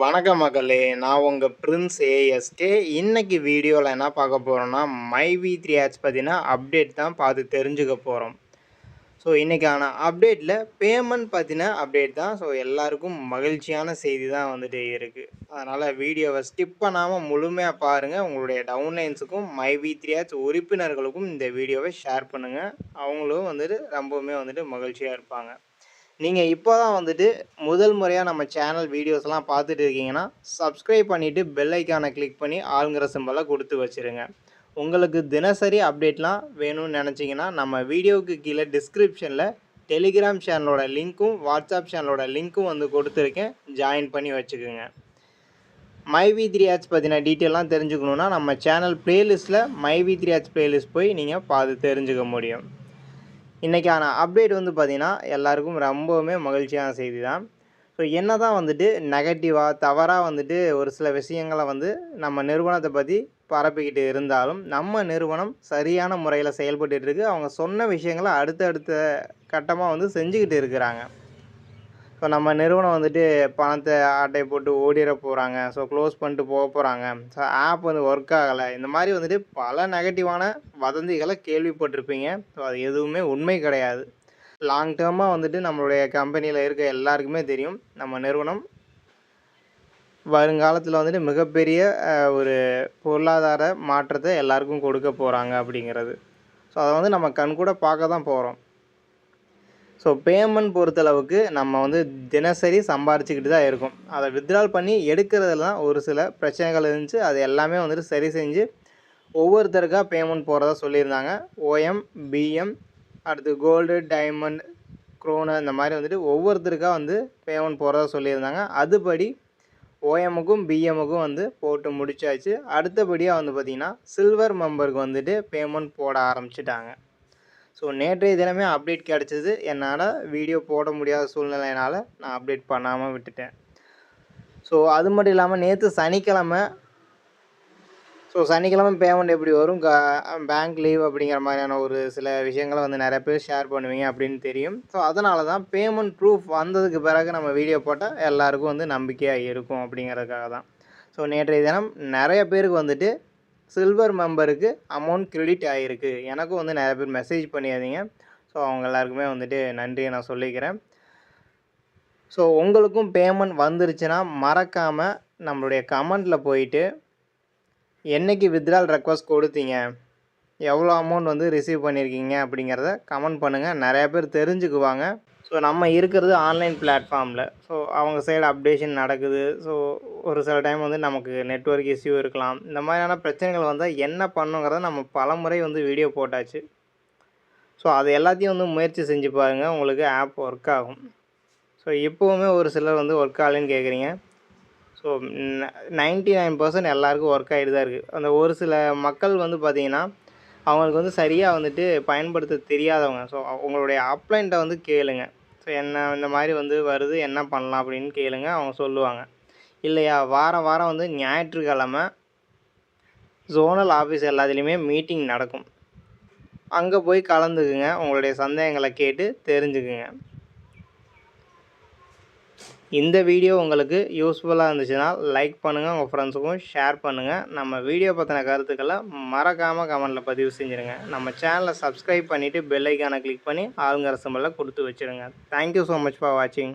வணக்கம் மக்களே நான் உங்கள் பிரின்ஸ் ஏஎஸ்கே இன்னைக்கு வீடியோவில் என்ன பார்க்க போகிறோன்னா மை வி த்ரீ ஆட்ஸ் பார்த்தீங்கன்னா அப்டேட் தான் பார்த்து தெரிஞ்சுக்க போகிறோம் ஸோ இன்றைக்கான அப்டேட்டில் பேமெண்ட் பற்றின அப்டேட் தான். ஸோ எல்லாருக்கும் மகிழ்ச்சியான செய்தி தான் வந்துட்டு இருக்குது அதனால் வீடியோவை ஸ்கிப் பண்ணாமல் முழுமையாக பாருங்கள் உங்களுடைய டவுன்லைன்ஸுக்கும் மை வி த்ரீ ஆட்ஸ் உறுப்பினர்களுக்கும் இந்த வீடியோவை ஷேர் பண்ணுங்கள் அவங்களும் வந்துட்டு ரொம்பவுமே வந்துட்டு மகிழ்ச்சியாக இருப்பாங்க. நீங்கள் இப்போ தான் வந்துட்டு முதல் முறையாக நம்ம சேனல் வீடியோஸ்லாம் பார்த்துட்டு இருக்கீங்கன்னா சப்ஸ்கிரைப் பண்ணிவிட்டு பெல் ஐக்கானை கிளிக் பண்ணி ஆளுங்கிற சிம்பலை கொடுத்து வச்சுருங்க. உங்களுக்கு தினசரி அப்டேட்லாம் வேணும்னு நினச்சிங்கன்னா நம்ம வீடியோவுக்கு கீழே டிஸ்கிரிப்ஷனில் டெலிகிராம் சேனலோட லிங்க்கும் வாட்ஸ்அப் சேனலோட லிங்க்கும் வந்து கொடுத்துருக்கேன். ஜாயின் பண்ணி வச்சுக்கோங்க. மை வி த்ரீ ஆட்ஸ் பற்றின டீட்டெயிலாம் தெரிஞ்சுக்கணுன்னா நம்ம channel ப்ளேலிஸ்ட்டில் My V three Ads playlist போய் நீங்கள் பார்த்து தெரிஞ்சுக்க முடியும். இன்றைக்கான அப்டேட் வந்து பார்த்திங்கன்னா எல்லாருக்கும் ரொம்பவுமே மகிழ்ச்சியான செய்தி தான் ஸோ என்ன தான் வந்துட்டு நெகட்டிவாக தவறாக வந்துட்டு ஒரு சில விஷயங்களை வந்து நம்ம நிறுவனத்தை பற்றி பரப்பிக்கிட்டு இருந்தாலும் நம்ம நிறுவனம் சரியான முறையில் செயல்பட்டுருக்கு அவங்க சொன்ன விஷயங்களை அடுத்தடுத்த கட்டமாக வந்து செஞ்சுக்கிட்டு இருக்கிறாங்க. ஸோ நம்ம நிறுவனம் வந்துட்டு பணத்தை ஆட்டை போட்டு ஓடிட போகிறாங்க ஸோ க்ளோஸ் பண்ணிட்டு போக போகிறாங்க ஸோ ஆப் வந்து ஒர்க் ஆகலை. இந்த மாதிரி வந்துட்டு பல நெகட்டிவான வதந்திகளை கேள்விப்பட்டிருப்பீங்க. ஸோ அது எதுவுமே உண்மை கிடையாது. லாங் டேர்மாக வந்துட்டு நம்மளுடைய கம்பெனியில் இருக்க எல்லாருக்குமே தெரியும். நம்ம நிறுவனம் வருங்காலத்தில் வந்துட்டு மிகப்பெரிய ஒரு பொருளாதார மாற்றத்தை எல்லாருக்கும் கொடுக்க போகிறாங்க அப்படிங்கிறது. ஸோ அதை வந்து நம்ம கண் கூட பார்க்க தான் போகிறோம் ஸோ பேமெண்ட் பொறுத்தளவுக்கு நம்ம வந்து தினசரி சம்பாரிச்சிக்கிட்டு தான் இருக்கும். அதை வித்ட்ரால் பண்ணி எடுக்கிறதுல தான் ஒரு சில பிரச்சனைகள் இருந்துச்சு. அது எல்லாமே வந்துட்டு சரி செஞ்சு ஒவ்வொருத்தருக்காக பேமெண்ட் போகிறதா சொல்லியிருந்தாங்க. ஓஎம் பிஎம் அடுத்து கோல்டு டைமண்ட் க்ரோனு இந்த மாதிரி வந்துட்டு ஒவ்வொருத்தருக்காக வந்து பேமெண்ட் போகிறதா சொல்லியிருந்தாங்க. அதுபடி ஓஎம்முக்கும் பிஎம்முக்கும் வந்து போட்டு முடிச்சாச்சு. அடுத்தபடியாக வந்து பார்த்திங்கன்னா சில்வர் மெம்பருக்கு வந்துட்டு பேமெண்ட் போட ஆரம்பிச்சிட்டாங்க. ஸோ நேற்றைய தினமே அப்டேட் கிடச்சிது. என்னால் வீடியோ போட முடியாத சூழ்நிலையினால் நான் அப்டேட் பண்ணாமல் விட்டுட்டேன். ஸோ அது மட்டும் இல்லாமல் நேற்று சனிக்கிழமை ஸோ சனிக்கிழமை பேமெண்ட் எப்படி வரும்? க பேங்க் லீவ் அப்படிங்கிற மாதிரியான ஒரு சில விஷயங்களை வந்து நிறைய பேர் ஷேர் பண்ணுவீங்க அப்படின்னு தெரியும். ஸோ அதனால தான் பேமெண்ட் ப்ரூஃப் வந்ததுக்கு பிறகு நம்ம வீடியோ போட்டால் எல்லாருக்கும் வந்து நம்பிக்கையாக இருக்கும் அப்படிங்கிறதுக்காக தான். ஸோ நேற்றைய தினம் நிறைய பேருக்கு வந்துட்டு சில்வர் மெம்பருக்கு அமௌண்ட் கிரெடிட் ஆகிருக்கு எனக்கும் வந்து நிறைய பேர் மெசேஜ் பண்ணியாதீங்க. ஸோ அவங்க எல்லாருக்குமே வந்துட்டு நன்றியை நான் சொல்லிக்கிறேன். ஸோ உங்களுக்கும் பேமெண்ட் வந்துருச்சுன்னா மறக்காமல் நம்மளுடைய கமெண்ட்டில் போயிட்டு என்றைக்கு வித்ட்ரால் ரெக்வஸ்ட் கொடுத்தீங்க? எவ்வளோ அமௌண்ட் வந்து ரிசீவ் பண்ணியிருக்கீங்க அப்படிங்கிறத கமெண்ட் பண்ணுங்கள் நிறையா பேர் தெரிஞ்சுக்குவாங்க. ஸோ நம்ம இருக்கிறது ஆன்லைன் பிளாட்ஃபார்மில் ஸோ அவங்க சைடு அப்டேஷன் நடக்குது. ஸோ ஒரு சில டைம் வந்து நமக்கு நெட்ஒர்க் இஷ்யூ இருக்கலாம். இந்த மாதிரியான பிரச்சனைகள் வந்தால் என்ன பண்ணுங்கிறத நம்ம பலமுறை வந்து வீடியோ போட்டாச்சு. ஸோ அது எல்லாத்தையும் வந்து முயற்சி செஞ்சு பாருங்கள் உங்களுக்கு ஆப் ஒர்க் ஆகும். ஸோ இப்போவுமே ஒரு சிலர் வந்து ஒர்க் ஆகலைன்னு கேட்குறீங்க ஸோ நைன்ட்டி நைன் பர்சன்ட் எல்லாருக்கும் ஒர்க் ஆகிட்டு தான் இருக்குது அந்த ஒரு சில மக்கள் வந்து பார்த்திங்கன்னா அவங்களுக்கு வந்து சரியாக வந்துட்டு பயன்படுத்த தெரியாதவங்க. ஸோ உங்களுடைய அப்ளைண்ட்டை வந்து கேளுங்க. ஸோ என்ன இந்த மாதிரி வந்து வருது என்ன பண்ணலாம் அப்படின்னு கேளுங்க அவங்க சொல்லுவாங்க. இல்லையா வாரம் வாரம் வந்து ஞாயிற்றுக்கிழமை ஜோனல் ஆஃபீஸ் எல்லாத்துலேயுமே மீட்டிங் நடக்கும். அங்கே போய் கலந்துக்குங்க உங்களுடைய சந்தேகங்களை கேட்டு தெரிஞ்சுக்குங்க. இந்த வீடியோ உங்களுக்கு யூஸ்ஃபுல்லாக இருந்துச்சுன்னா லைக் பண்ணுங்கள் உங்கள் ஃப்ரெண்ட்ஸுக்கும் ஷேர் பண்ணுங்கள் நம்ம வீடியோ பற்றின கருத்துக்களை மறக்காமல் கமெண்டில் பதிவு செஞ்சுருங்க. நம்ம சேனலை சப்ஸ்கிரைப் பண்ணிவிட்டு பெல்லைக்கான கிளிக் பண்ணி ஆளுங்கிற சிம்பிளில் கொடுத்து வச்சுருங்க. தேங்க்யூ ஸோ மச் ஃபார் வாட்சிங்